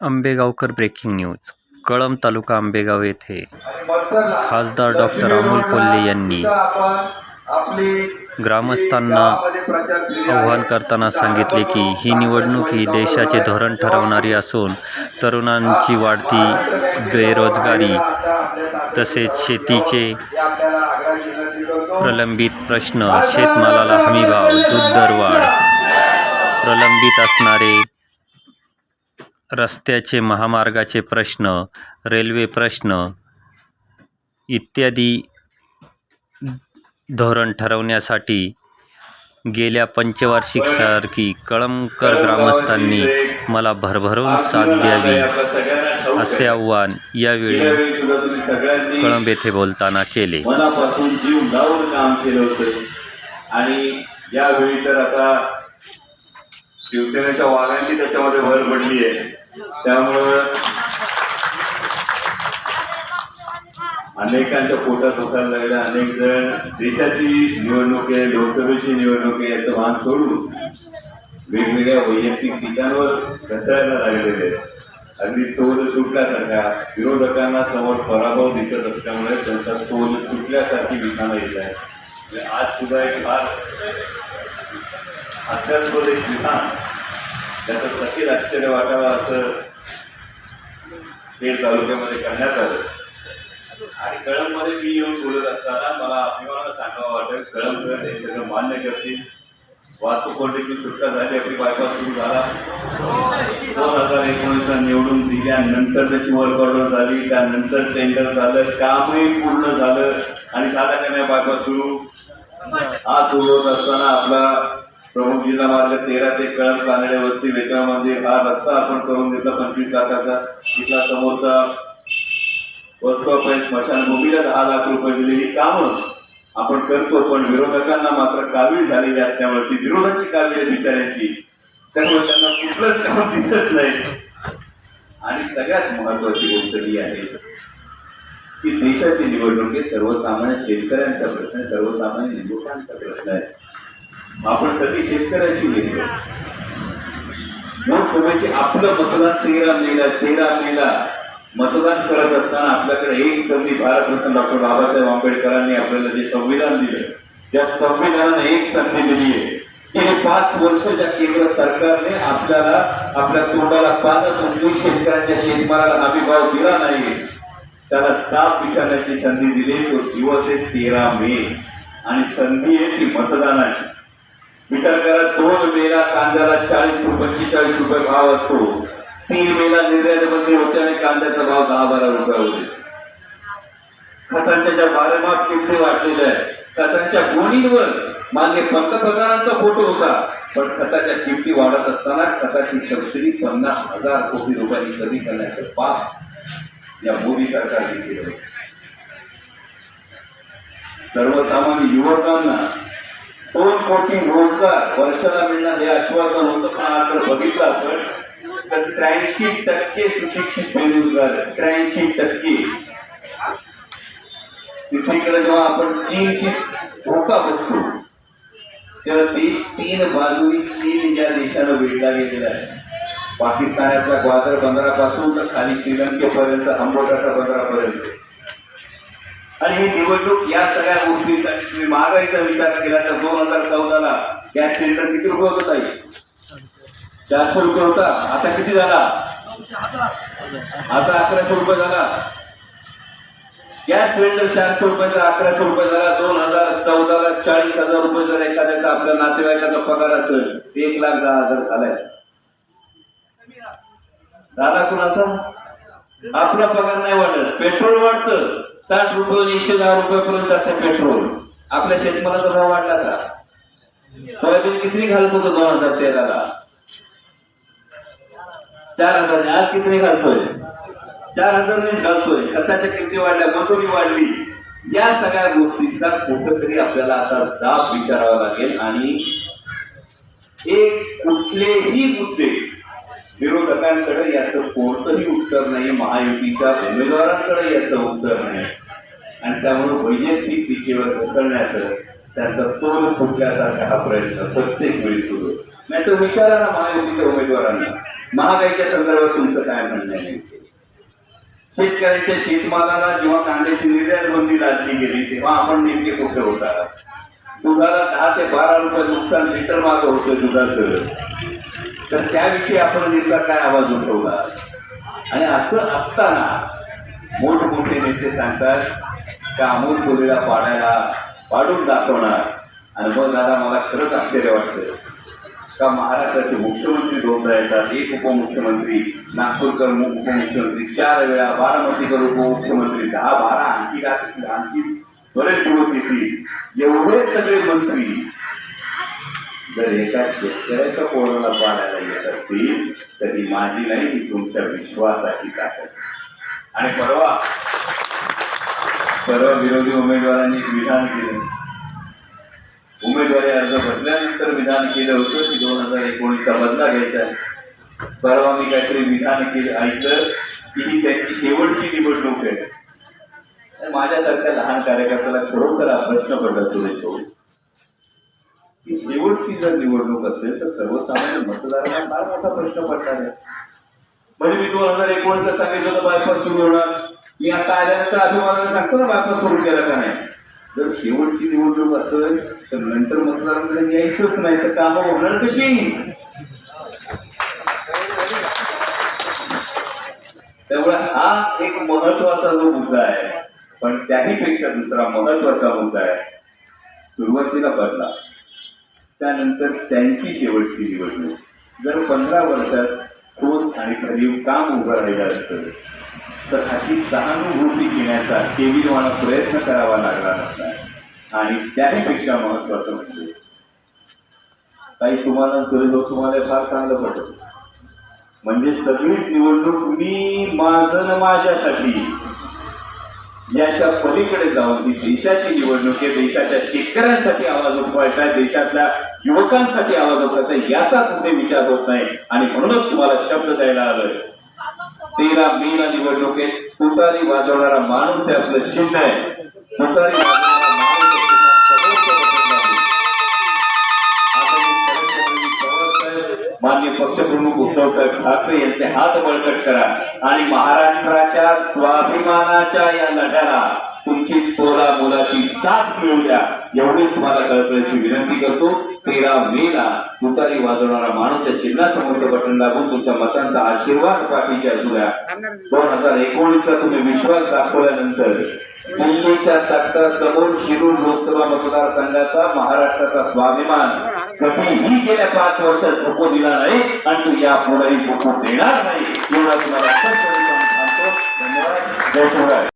Ambegaonkar breaking news Kalamb तालुका आंबेगाव येथे. खासदार doctor Amol Kolhe यांनी ग्रामस्थांना आव्हान करताना सांगितले की ही निवडणूक ही देशाचे धोरण ठरवणारी असून तरुणांची वाढती बेरोजगारी तसेच शेतीचे प्रलंबित प्रश्न शेतमालाला हमीभाव दूध दरवाढ प्रलंबित असणारे रस्त्याचे महामार्गाचे प्रश्न रेल्वे प्रश्न इत्यादी धोरण ठरवण्यासाठी गेल्या पंचवार्षिकसारखी कळमकर ग्रामस्थांनी मला भरभरून साथ द्यावी असे आव्हान यावेळी कळंब येथे बोलताना केले. मनापासून जीव लावून काम केलं होतं. आणि यावेळी तर आता शिवसेनेच्या वाघांची त्याच्यामध्ये भर पडली आहे. त्यामुळं अनेकांच्या पोटात दुखायला लागलं. अनेक जण देशाची निवडणूक आहे लोकसभेची निवडणूक आहे याचं भान सोडून वेगवेगळ्या वैयक्तिक ठिकाणावर घसरायला लागलेले आहेत. अगदी तोल सुटल्यासारख्या विरोधकांना समोर पराभव दिसत असल्यामुळे त्यांचा तोल सुटल्यासारखी विधानं येत आहे. म्हणजे आज सुद्धा एक फार हास्यास्पद एक विधान त्याचं सखील आश्चर्य वाटावं असं खेड तालुक्यामध्ये करण्यात आलं. आणि कळंबमध्ये मी येऊन बोलत असताना मला अभिमानानं सांगावं वाटेल कळंबकर हे सगळं मान्य करतील. वाहतूक कोंडीची सुटका झाली आपली बायपास सुरू झाला. दोन हजार एकोणीसला निवडून दिल्यानंतर त्याची वर्क ऑर्डर झाली त्यानंतर टेंडर झालं कामही पूर्ण झालं आणि झाला का नाही बायपास सुरू. आज सुरू होत असताना आपला प्रमुख जिल्हा मार्ग तेरा ते कळम कानड्यावरती वस्ती मंदिर. हा रस्ता आपण करून घेतला पंचवीस लाखाचा. तिथला समोरचा वस्तू वस्त्रोपैत स्मशानभूमीला दहा लाख रुपये दिलेली कामं आपण करतो पण विरोधकांना मात्र कावीळ झालेली असल्यामुळे ती विरोधाची कावीळ आहे बिचाऱ्यांची. त्यामुळे त्यांना कुठलंच काम दिसत नाही. आणि सगळ्यात महत्वाची गोष्ट ही आहे की देशाची निवडणूक हे सर्वसामान्य शेतकऱ्यांचा प्रश्न सर्वसामान्य लोकांचा प्रश्न आहे. आपण सगळी शेतकऱ्यांची घेतो लोकसभेचे आपलं मतदान तेरा मेला तेरा मेला मतदान करत असताना आपल्याकडे एक संधी भारतरत्न डॉक्टर बाबासाहेब आंबेडकरांनी आपल्याला जे संविधान दिलं त्या संविधानाने एक संधी दिली आहे. की पाच वर्ष ज्या केंद्र सरकारने आपल्याला आपल्या तोंडाला पानं तुमची शेतकऱ्यांच्या शेतमालाला हमी भाव दिला नाही त्याला साप विचारण्याची संधी दिली तो दिवस आहे तेरा मे आणि संधी आहे ती मतदानाची. विचार करा दोन मेला कांद्याला चाळीस रुपये पंचेचाळीस रुपये भाव असतो. तीन मेला निर्यात बंदी होते आणि कांद्याचा भाव दहा बारा रुपये होते. खतांच्या ज्या बारेमाप किमती वाढलेल्या आहेत खतांच्या गोणींवर मान्य पंतप्रधानांचा फोटो होता. पण खताच्या किमती वाढत असताना खताची सबसिडी पन्नास हजार कोटी रुपयांनी कमी करण्याचं पाप या मोदी सरकारने केलं सर्वसामान्य युवकांना दोन कोटी रोजगार? वर्षाला मिळणार हे आश्वासन होतं पण आज जर बघितलं आपण. तर त्र्याऐंशी टक्के सुशिक्षित बेरोजगार आहेत. त्र्याऐंशी टक्के. दुसरीकडे जेव्हा आपण चीनची धोका बघतो तेव्हा देश तीन बाजूनी चीन या देशाला वेढला गेलेला आहे. पाकिस्तानाच्या ग्वादर बंदरापासून तर खाली श्रीलंकेपर्यंत अंबोटाच्या बंदरापर्यंत. आणि ही निवडणूक या सगळ्या गोष्टीसाठी तुम्ही महागाईचा विचार केला तर दोन हजार चौदाला गॅस सिलेंडर किती रुपये होत ताई? चारशे रुपये होता. आता किती झाला? आता अकराशे रुपये झाला. गॅस सिलेंडर चारशे रुपयाचा अकराशे रुपये झाला. दोन हजार चौदाला चाळीस हजार रुपये जर एखाद्याचा आपल्या नातेवाईकाचा पगार असेल एक लाख दहा हजार झालाय. दादा कुणाचा? आपला पगार नाही वाढत. पेट्रोल वाढतं. साठ रुपये एकशे दहा रुपयापर्यंत असतं पेट्रोल. आपल्या शेतमालाचा भाव वाढला का? सोयाबीन किती घालत होतो दोन हजार तेराला? चार हजार आज किती घालतोय? चार हजार घालतोय. खताच्या किमती वाढल्या? मजुरी वाढली. या सगळ्या गोष्टीचा कुठंतरी आपल्याला आता जाब विचारावा लागेल. आणि एक कुठलेही मुद्दे विरोधकांकडे याचं कोणतंही उत्तर नाही महायुतीच्या उमेदवारांकडे याचं उत्तर नाही. आणि त्यामुळे वैयक्तिक टीकेवर घसरण्याचं त्यांचा तोल फुटल्यासारखा हा प्रयत्न प्रत्येक वेळी सुरू नाही तर विचारा ना महायुतीच्या उमेदवारांना. महागाईच्या संदर्भात तुमचं काय म्हणणं आहे? शेतकऱ्यांच्या शेतमालाला जेव्हा कांद्याची निर्यात बंदी लादली गेली तेव्हा आपण नेमके कुठे होता? दुधाला दहा ते बारा रुपये नुकसान लिटर मागं होतं दुधाचं. तर त्याविषयी आपण नेमका काय आवाज उठवला? आणि असं असताना मोठमोठे नेते सांगतात का अमोल कोलेला पाडायला पाडून दाखवणार? आणि मग दादा मला खरंच आश्चर्य वाटतं का महाराष्ट्राचे मुख्यमंत्री दोनदा येतात एक उपमुख्यमंत्री नागपूरकर उपमुख्यमंत्री चार वेळा बारामतीकर उपमुख्यमंत्री दहा बारा आणखी आणखी बरेच दिवस येतील. एवढे सगळे मंत्री जर एका शेतकऱ्याच्या कोणाला पाण्याला येत असतील तर ही माझी नाही ही तुमच्या विश्वासाची ताकद आणि परवा परवा विरोधी उमेदवारांनी विधान केलं. उमेदवारी अर्ज भरल्यानंतर विधान केलं होतं की दोन हजार एकोणीसचा बदला घ्यायचा आहे. परवा मी काहीतरी विधान केलं ऐकलं की ही त्यांची शेवटची निवडणूक आहे. माझ्यासारख्या लहान कार्यकर्त्याला खरोखर हा प्रश्न पडला सुरेश तो की शेवटची जर निवडणूक असेल तर सर्वसामान्य मतदारांना फार मोठा प्रश्न पडणार आहे. म्हणजे मी दोन हजार एकोणीसला सांगितलं तर बायपास सुरू होणार. मी आता आल्यानंतर अभिमानाने सांगतो ना बायपास सुरू केला का नाही. जर शेवटची निवडणूक असेल तर नंतर मतदारांकडे यायचंच नाही तर कामं होणार कशी? त्यामुळे हा एक महत्त्वाचा जो मुद्दा आहे पण त्याहीपेक्षा दुसरा महत्त्वाचा मुद्दा आहे सुरुवातीला बदला. त्यानंतर त्यांची शेवटची निवडणूक. जर पंधरा वर्षात ठोस आणि खरीव काम उभं राहिलं असतं तर अशी सहानुभूती घेण्याचा केविलवाना प्रयत्न करावा लागला नसता. आणि त्याहीपेक्षा महत्वाचं म्हणजे काही तुम्हाला सुरेश तुम्हाला फार चांगलं पडत म्हणजे सगळीच निवडणूक मी माझं माझ्यासाठी याच्या पलीकडे जाऊन ही देशाची निवडणूक आहे देशाच्या शेतकऱ्यांसाठी आवाज उठवायचा आहे देशातल्या युवकांसाठी आवाज उठवायचा आहे, याचा कुठे विचार होत नाही. आणि म्हणूनच तुम्हाला शब्द द्यायला आलोय. तेरा मेला निवडणूक आहे. तुतारी वाजवणारा माणूस आहे आपलं चिन्ह आहे. तुतारी पक्षप्रमुख उद्धव साहेब ठाकरे यांचे हात बळकट करा आणि महाराष्ट्राच्या स्वाभिमानाच्या या लढ्याला तुमची सोळा मुलाची साथ मिळू द्या. एवढी तुम्हाला कळकळीची विनंती करतो. तेरा मे ला तुतारी वाजवणारा माणूस त्या चिन्हासमोरचं बटन दाबून तुमच्या मतांचा आशीर्वाद पाठीच्या असू द्या. दोन हजार एकोणीसचा तुम्ही विश्वास दाखवल्यानंतर दिल्लीच्या तख्तासमोर शिरूर लोकसभा मतदारसंघाचा महाराष्ट्राचा स्वाभिमान कधीही गेल्या पाच वर्षात झोपू दिला नाही आणि तू या पुढेही झोपू देणार नाही. एवढा तुम्हाला धन्यवाद. जय शिवराय.